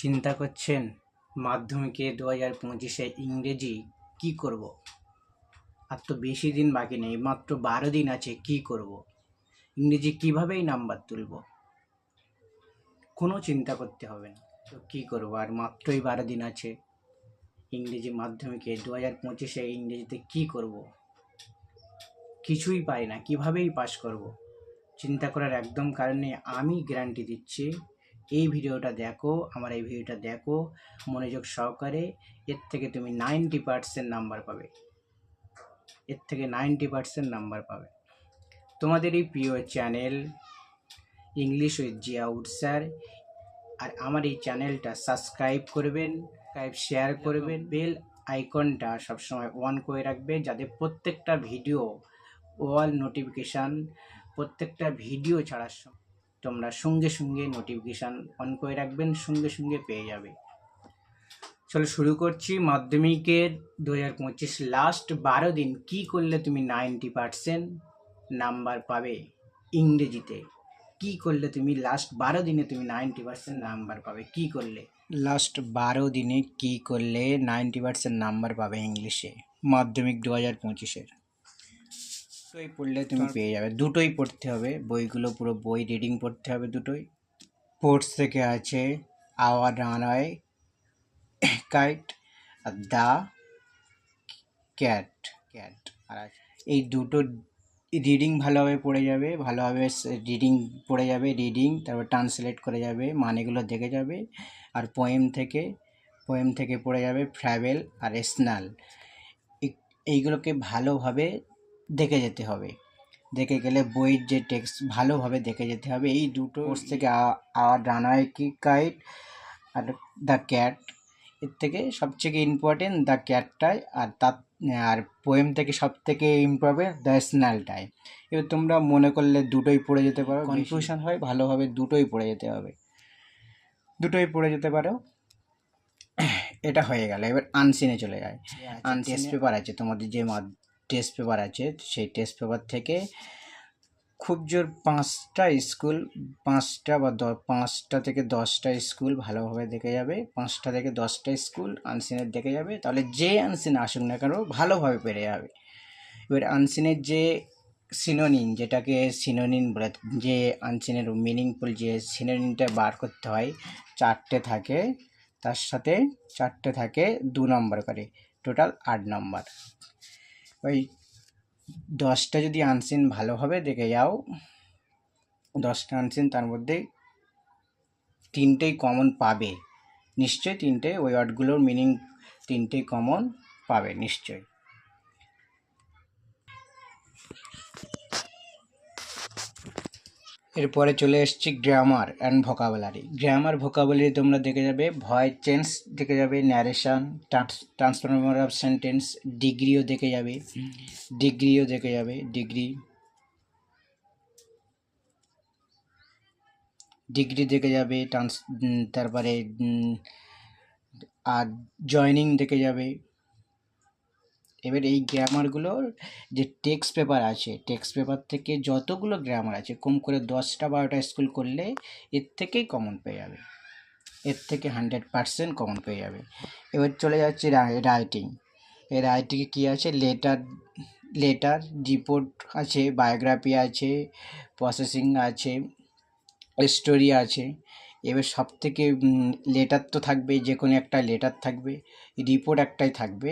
চিন্তা করছেন মাধ্যমিকে দু হাজার পঁচিশে ইংরেজি কি করব? আর তো বেশি দিন বাকি নেই, মাত্র বারো দিন আছে, কি করব? ইংরেজি কিভাবেই নাম্বার তুলব? কোনো চিন্তা করতে হবে না। তো কী করব? আর মাত্রই বারো দিন আছে, ইংরেজি মাধ্যমিকে দু হাজার পঁচিশে ইংরেজিতে কী করব? কিছুই পাই না, কিভাবেই পাস করব? চিন্তা করার একদম কারণে আমি গ্যারান্টি দিচ্ছি এই ভিডিওটা দেখো আমার এই ভিডিওটা দেখো মনোযোগ সহকারে। এর থেকে তুমি নাইনটি পার্সেন্ট নাম্বার পাবে। এর থেকে নাইনটি পার্সেন্ট নাম্বার পাবে। তোমাদের এই প্রিয় channel English with Ziaud sir আর আমার এই চ্যানেলটা সাবস্ক্রাইব করবেন সাবস্ক্রাইব শেয়ার করবেন বেল আইকনটা সবসময় অন করে রাখবে যাতে প্রত্যেকটা ভিডিও অল নোটিফিকেশান প্রত্যেকটা ভিডিও ছাড়ার সময় তোমরা সঙ্গে সঙ্গে নোটিফিকেশান অন করে রাখবেন, সঙ্গে সঙ্গে পেয়ে যাবে। চলো শুরু করছি মাধ্যমিকের দু হাজার পঁচিশ লাস্ট বারো দিন কি করলে তুমি নাইনটি পারসেন্ট নাম্বার পাবে ইংরেজিতে? কি করলে তুমি লাস্ট বারো দিনে তুমি নাইনটি পার্সেন্ট নাম্বার পাবে? কি করলে? লাস্ট বারো দিনে কি করলে নাইনটি পার্সেন্ট নাম্বার পাবে ইংলিশে? মাধ্যমিক দু হাজার পঁচিশের। দুটোই পড়লে তুমি পেয়ে যাবে। দুটোই পড়তে হবে। বইগুলো পুরো বই রিডিং পড়তে হবে দুটোই। স্পোর্টস থেকে আছে আওয়ার রানওয়ে কাইট আর দ্য ক্যাট ক্যাট আর এই দুটো রিডিং ভালোভাবে পড়ে যাবে ভালোভাবে রিডিং পড়ে যাবে রিডিং তারপর ট্রান্সলেট করে যাবে মানেগুলো দেখে যাবে। আর পোয়েম থেকে পোয়েম থেকে পড়ে যাবে ট্রাভেল আর স্নাল এইগুলোকে ভালোভাবে দেখে যেতে হবে। দেখে গেলে বইয়ের যে টেক্সট ভালোভাবে দেখে যেতে হবে। এই দুটো কোর্স থেকে আর রানওয়ে কি কাইট আর দ্য ক্যাট এর থেকে সবথেকে ইম্পর্টেন্ট দ্য ক্যাটটাই আর তার আর পোয়েম থেকে সব থেকে ইম্পর্টেন্ট দ্য স্ন্যালটাই এবার তোমরা মনে করলে দুটোই পড়ে যেতে পারো। কনফিউশন হয় ভালোভাবে দুটোই পড়ে যেতে হবে। দুটোই পড়ে যেতে পারো। এটা হয়ে গেল। এবার আনসিনে চলে যায়। আন টেস্ট পেপার আছে তোমাদের যে টেস্ট পেপার আছে সেই টেস্ট পেপার থেকে খুব জোর পাঁচটা স্কুল পাঁচটা বা পাঁচটা থেকে দশটা স্কুল ভালোভাবে দেখে যাবে, পাঁচটা থেকে দশটা স্কুল আনসিনের দেখে যাবে, তাহলে যে আনসিন আসুক না কেন ভালোভাবে পেরে যাবে। এবার আনসিনের যে সিনোনিন যেটাকে সিনোনিন বলে, যে আনসিনের মিনিংফুল যে সিনোনিনটা বার করতে হয়, চারটে থাকে, তার সাথে চারটে থাকে দু নম্বর করে টোটাল আট নম্বর ওই দশটা যদি আনসিন ভালোভাবে দেখে যাও, দশটা আনসিন তার মধ্যে তিনটেই কমন পাবে। নিশ্চয়ই তিনটে ওই ওয়ার্ডগুলোর মিনিং তিনটেই কমন পাবে, নিশ্চয়ই। এরপরে চলে এসছি grammar and vocabulary grammar vocabulary তোমরা দেখে যাবে ভয়েস চেঞ্জ দেখে যাবে ন্যারেশন ট্রান্সফরমার অফ সেন্টেন্স ডিগ্রিও দেখে যাবে ডিগ্রিও দেখে যাবে ডিগ্রি ডিগ্রি দেখে যাবে ট্রান্স তারপরে আর জয়নিং দেখে যাবে এবার এই গ্রামারগুলোর যে টেক্সট পেপার আছে টেক্সট পেপার থেকে যতগুলো গ্রামার আছে, কম করে দশটা বারোটা স্কুল করলে এর থেকেই কমন পেয়ে যাবে। এর থেকে হান্ড্রেড পারসেন্ট কমন পেয়ে যাবে। এবার চলে যাচ্ছে রাইটিং এই রাইটিংয়ে কী আছে? লেটার লেটার রিপোর্ট আছে বায়োগ্রাফি আছে প্রসেসিং আছে স্টোরি আছে। এবার সব থেকে লেটার তো থাকবে যে কোনো একটা লেটার থাকবে রিপোর্ট একটাই থাকবে।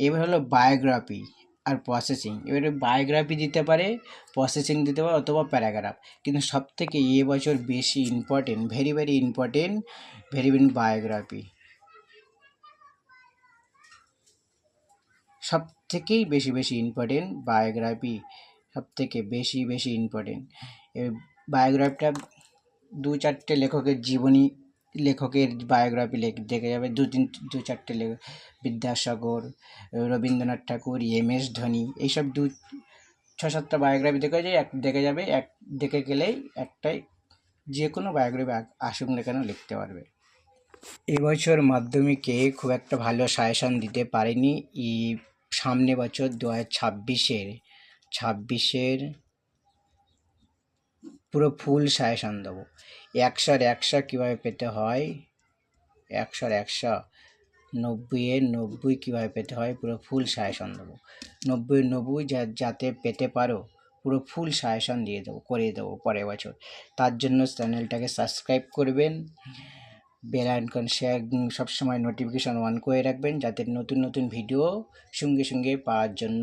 এবার হলো বায়োগ্রাফি আর প্রসেসিং এবারে বায়োগ্রাফি দিতে পারে প্রসেসিং দিতে পারে অথবা প্যারাগ্রাফ কিন্তু সব থেকে এ বছর বেশি important very very important very very biography সব থেকেই বেশি বেশি ইম্পর্টেন্ট বায়োগ্রাফি সব থেকে বেশি বেশি ইম্পর্টেন্ট বায়োগ্রাফিটা দু চারটে লেখকের জীবনী, লেখকের বায়োগ্রাফি লেখ, দেখে যাবে। দু তিন, দু চারটে লেখক বিদ্যাসাগর, রবীন্দ্রনাথ ঠাকুর, এম এস ধোনি, এইসব দু ছ সাতটা বায়োগ্রাফি দেখে যায়, এক, দেখে যাবে, এক, দেখে গেলেই একটাই যে কোনো বায়োগ্রাফি আসুক না কেন লিখতে পারবে। এবছর মাধ্যমিকে খুব একটা ভালো সাজেশান দিতে পারেনি। ই, সামনে বছর দু হাজার ছাব্বিশের ছাব্বিশের পুরো ফুল সাজেশান দেবো। একশোর একশো কীভাবে পেতে হয়? একশোর একশো নব্বইয়ের নব্বই কীভাবে পেতে হয়? পুরো ফুল সাজেশন দেবো। নব্বই নব্বই যা, যাতে পেতে পারো, পুরো ফুল সাজেশন দিয়ে দেবো, করিয়ে দেবো পরের বছর। তার জন্য চ্যানেলটাকে সাবস্ক্রাইব করবেন। বেল আইকন শেয়ার সবসময় নোটিফিকেশন অন করে রাখবেন, যাতে নতুন নতুন ভিডিও সঙ্গে সঙ্গে পাওয়ার জন্য।